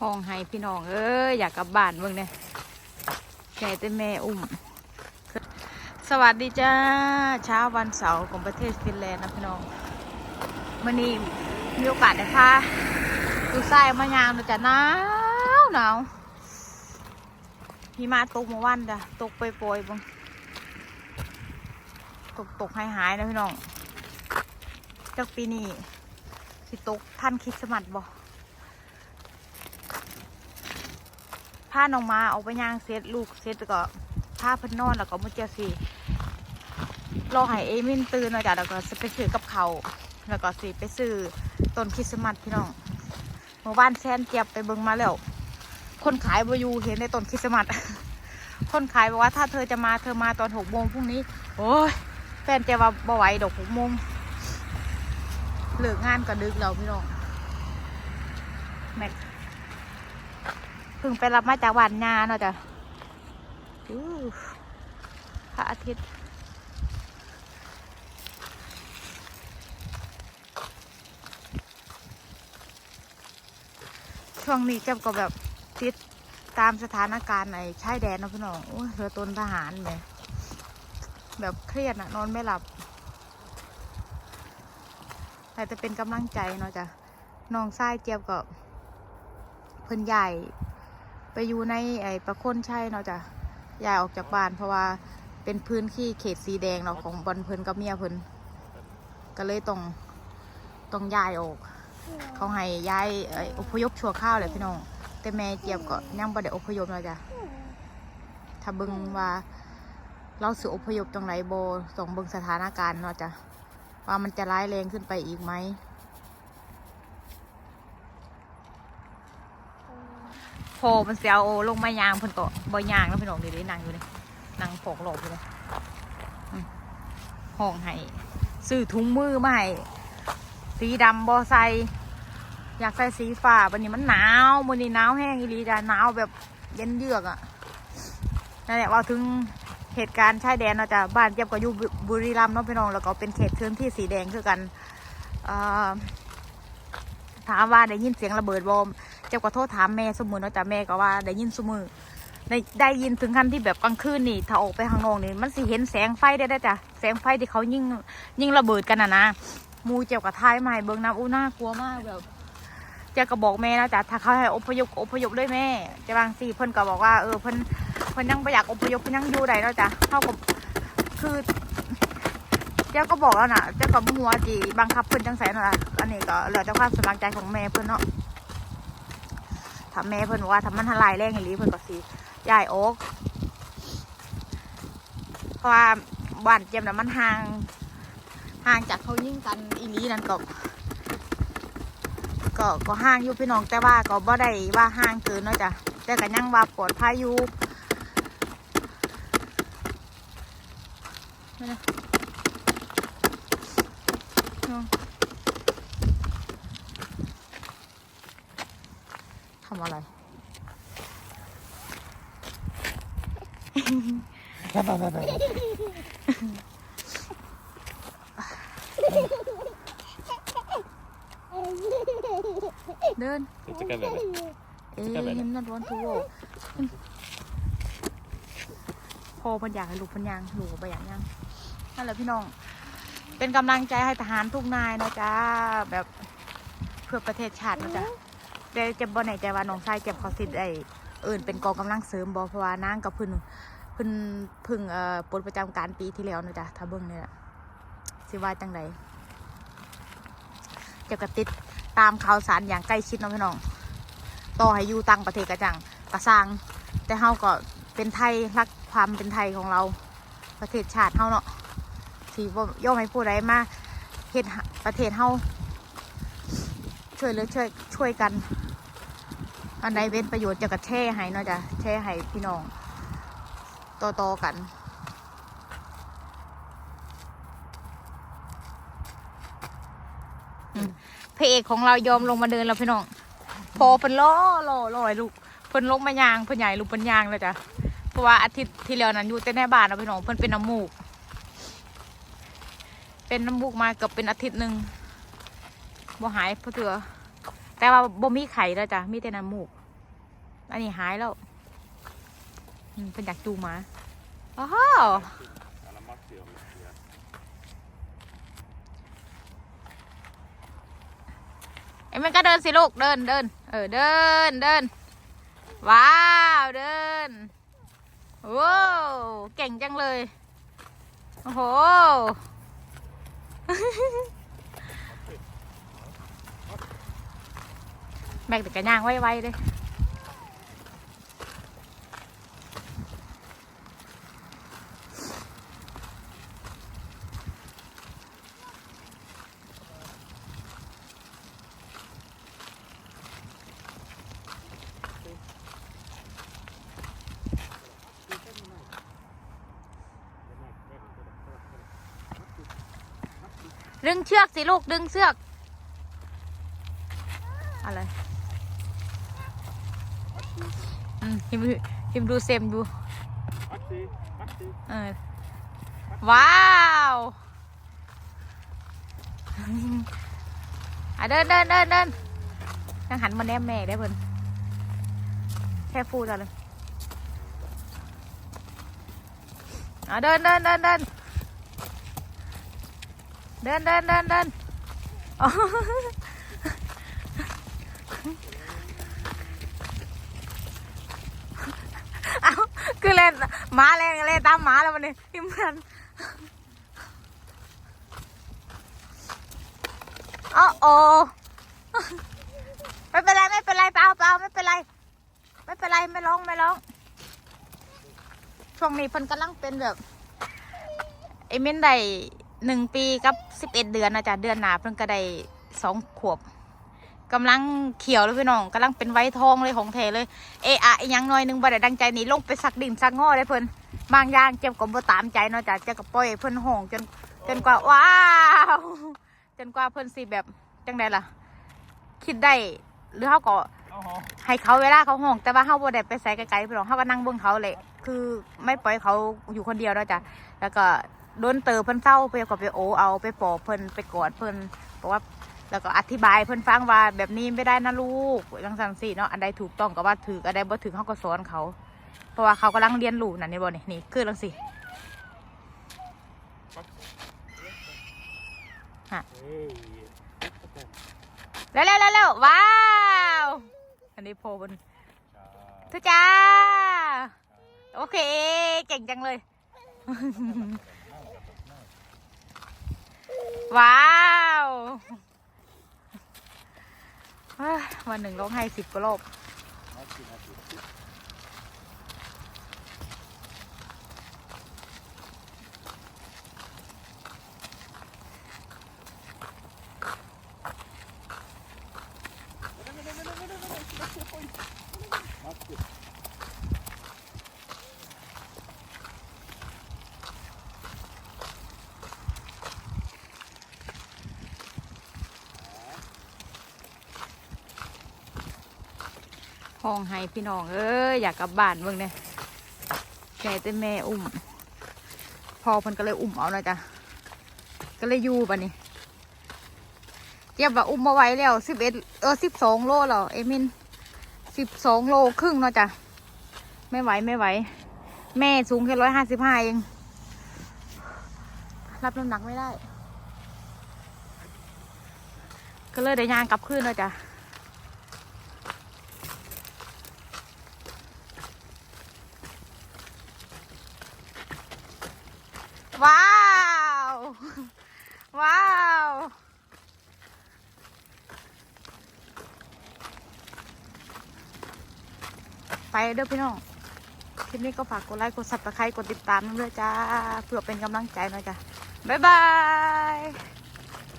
ห้องให้พี่น้องเอ้ยอยากกลับบ้านเบิ่งเนี่ยแค่แต่แม่อุ้ม สวัสดีจ้าเช้าวันเสาร์ของประเทศฟินแลนด์นะพี่น้องมื่อนี้มีโอกาสได้พาดูไส้มายางนะจ้ะหนาวหนาวหิมะตกเมื่อวันจ้ะตกไปโปรยๆบังตกตกหายหายนะพี่น้องจากปีนี้สิตกท่านคริดสต์มัสบ่ พาน้องมาเอาไปย่างเซตลูกเซตแล้วก็พาพิ่นนอนแล้วก็มุจเจาสีรอให้เอมินตื่นนาะจ้ะแล้วก็ไปซื้อกับเขาแล้วก็สิไปซื้อต้นคริสต์มาสพี่น้องเมื่อวานแซนเจียบไปเบิ่งมาแล้ว คนขายบอยูเห็นในต้นคริสต์มาสคนขายบอกว่าถ้าเธอจะมาเธอมาตอนหกโมงพรุ่งนี้ โอ้ยแฟนเจะว่าบ่ไหวดอกหกโมงเลิกงานก็ดึกแล้วพี่น้องแม็ก พิ่งไปรับมาจากบ้านนาเนาะจ้ะอู้พระอาทิตย์ช่วงนี้เจ้าก็แบบติดตามสถานการณ์ในชายแดนเนาะพี่น้องโอ้ยเธอตนทหารไหมแบบเครียดอะนอนไม่หลับ แต่จะเป็นกำลังใจเนาะจ้ะน้องทรายเจี๊ยบกับเพิ่นใหญ่ ไปอยู่ในไอ้ประคนชัยเนาะจ้ะย้ายออกจากบ้านเพราะว่าเป็นพื้นที่เขตสีแดงเนาะของบอนเพิ่นกับเมียเพิ่นก็เลยต้องต้องย้ายออก เขาให้ย้ายอ่อพยพชั่วข้าวเลยพี่น้องแต่แม่เจี๊ยบก็ยังบ่ได้อพยพเนาะจ้ะถ้าเบิ่งว่าเราสิอพยพตรงไหนโบต้องเบิ่งสถานการณ์เนาะจ้ะว่ามันจะร้ายแรงขึ้นไปอีกไหม พอมันเสียโอลงมายางเพิ่นก็บ่ยางแล้วพี่น้องเดี๋ยวนี้นั่งอยู่นี่นั่งโผกหลบอยู่เลยห้องให้ซื้อถุงมือมาให้สีดำบอใส่อยากใส่สีฟ้าวันนี้มันหนาววันนี้หนาวแห้งอีหลีจ้ะหนาวแบบเย็นเยือกอะ่ะนั่นแหละว่าถึงเหตุการณ์ชายแดนเนาจะบ้านเจ็บก็อยู่บุรีรัมย์เนาะพี่น้องแล้วก็เป็นเขตพื้นที่สีแดงคือกันถามว่าได้ยินเสียงระเบิดบอม จ็บก็โทษถามแม่สมุนเนาะจ้ะแม่ก็ว่าได้ยินสมือได้ได้ยินถึงขั้นที่แบบกลางคืนนี่ถ้าออกไปข้างนอกนี่มันสิเห็นแสงไฟได้ได้จ้ะแสงไฟที่เขายิงยิงระเบิดกันอะนะมูเจียวกับท้ายใหม่เบิ้งน้ำอู้น่ากลัวมากแบบเจ้าก็บอกแม่นะจ๊ะถ้าเขาให้อพยพอพยพด้วยแม่จะบางสี่เพิ่นก็บอกว่าเออเพิ่นเพิ่นยังไม่อยากอพยพเพิ่นยังอยู่ได้เนาะจ๊ะเท่ากับคือเจ้าก็บอกแล้วนะเจ้าก็บ่หัวจีบังคับเพิ่นจังไสนั่นะอันนี้ก็แล้วแต่ความสมัครใจของแม่เพิ่นเนาะ ถ้าแม่เพิ่นบอกว่าถ้ามันทลายแรงอี๋เพิ่นก็สิย้ายออกเพราะว่าบ้านเจียมน่ะมันห่างห่างจากเขายิ่งกันอีหลีนั่นก็ก็ก็ห่างอยู่พี่น้องแต่ว่าก็บ่ได้ว่าห่างเกินเนาะจ้ะแต่ก็ยังว่าปลอดภัยอยู่นั่ นนะเอาทำอะไรเดิน Inte kan välja. เอ้ยยิ้มนั่นร้อนทูโวพอมันอยากให้ลูกพันยางลูกไปอยากยังนั่นแหละพี่น้อง เป็นกำลังใจให้ทหารทุกนายนะจ๊ะแบบเพื่อประเทศชาตินะจ๊ะ แต่จะบ่ไหนใจว่าน้องชายเจ็บเขาสิทธิ์ไอเอื่นเป็นกองกำลังเสริมบอเพราะว่านางกับเพึ่นเพึ่นพึ่งเอ่อปลดประจำการปีที่แล้วนะจ๊ะถ้าเบิ่งเนี่ยสิว่าจังไดเจะกระติดตามข่าวสารอย่างใกล้ชิดเนาะพี่น้องต่อให้อยู่ต่างประเทศกระจังกระสร้างแต่เฮาก็เป็นไทยรักความเป็นไทยของเราประเทศชาติเฮาเนาะที่บ่ย่อมให้ผู้ใดมาเฮ็ดประเทศเฮาช่วยเหลือช่วยช่วยกัน อันใดเป็นประโยชน์จะกระแช่ให้เนาะจ้ะแช่ให้พี่น้องต่อๆกันอืมพระเอกของเรายอมลงมาเดินแล้วพี่น้อง พอเพิ่นล้อล้อลอให้ลูกเพิ่นลงมายางเพิ่นใหญ่ลูกเพิ่นยางเลยจ้ะเพราะว่าอาทิตย์ที่แล้วนั้นอยู่แต่ในบ้านนะพี่น้องเพิ่นเป็นน้ำมูก เป็นน้ำมูกมาเกือบเป็นอาทิตย์หนึ่งบ่หายเพราะเถื่อ แต่ว่าบ่มีไข่แล้วจ้ะมีแต่น้ำมูก อันนี้หายแล้วเป็นอยากจูงมาอ้าว Alla matcher om det. ไอ้มันก็เดินสิลูกเดินเดินเออเดินเดินว้าวเดินว้เก่งจังเลย โอ้โห แบกแต่กระย่างไว้ๆเลยดึงเชือกสิลูกดึงเชือกอะไร อืมพิมพ์พิมพ์ดูเซมดู Akti, akti. เออว้าวอะเดินเดินเดินเดินยังหันมาแนมแม่ได้เพิ่นแค่ฟูจังเลยอะเดินเดินเดินเดินเดินเดินเดินเดินอ๋อเอา คือเล่นหมาเล่นเล่นตามหมาแล้ววันนี้พิมพ์กันอ๋อโอไม่เป็นไรไม่เป็นไรเปล่าเปล่าไม่เป็นไร ไม่เป็นไรไม่ร้องไม่ร้อง ช่วงนี้เพิ่นกำลังเป็นแบบไอ้เม้นได้หนึ่งปีกับสิบเอ็ดเดือนนะจ๊ะเดือนหนาเพิ่นก็ได้สองขวบ กำลังเขียวเลยพี่น้องกำลังเป็นไว้ทองเลยของแท้เลยเอะอะยังหน่อยหนึงบ่ได้ดังใจนี่ลงไปสักดินสักง้อได้เพิ่นบางอย่างเจ็บก็บ่ตามใจเนาะจ้ะเจ้าก็ปล่อยเพิ่นห้องจนจนกว่าว้าวจนกว่าเพิ่นสิแบบจังไดล่ะ คิดได้หรือเฮาก็ให้เขาเวลาเขาห้องแต่ว่าเขาบ่ได้ไปใส่ไกลๆพี่น้องเขาก็นั่งเบิ่งเขาเลย คือไม่ปล่อยเขาอยู่คนเดียวแล้วจ้ะแล้วก็โดนเตอเพิ่นเศร้าเพิ่นก็ไปโอเอาไปปอบเพิ่นไปกอดเพิ่นบอกว่า แล้วก็อธิบายเพิ่อนฟังว่าแบบนี้ไม่ได้นะลูกจังซั่นสิเนาะอันใดถูกต้องก็ว่าถืออันใดบ่ถือเขาก็สอนเขา เพราะว่าเขากำลังเรียนรู้นั่นนี่บ่นี่นี่คือจังสิ Hej. เร็วๆเร็วๆว้าว อันนี้โพเพิ่นทุจ้า โอเค เก่งจังเลย ว้าว วันหนึ่งร้องไห้สิบกว่ารอบ ห้องให้พี่น้องเอ้ยอยากกลับบ้านเบิ่งเนี่ยแกแต่แม่อุ้มพอเพิ่นก็เลยอุ้มเอาเนาะจ้ะก็เลยอยู่ปะนี่เจ็บว่าอุ้มมาไว้แล้วสิบเอ็ดเออสิบสองโลเหรอเอมินสิบสองโลครึ่งเนาะจ้ะไม่ไหวไม่ไหว แม่สูงแค่ร้อยห้าสิบห้าเอง รับน้ำหนักไม่ได้ ก็เลยได้ยางกลับคืนเนาะจ้ะ ว้าว ว้าว ไปเด้อพี่น้อง คลิปนี้ก็ฝากกดไลค์กดซับสไครต์กดติดตามด้วยจ้า เพื่อเป็นกำลังใจหน่อยจ้าบ๊ายบาย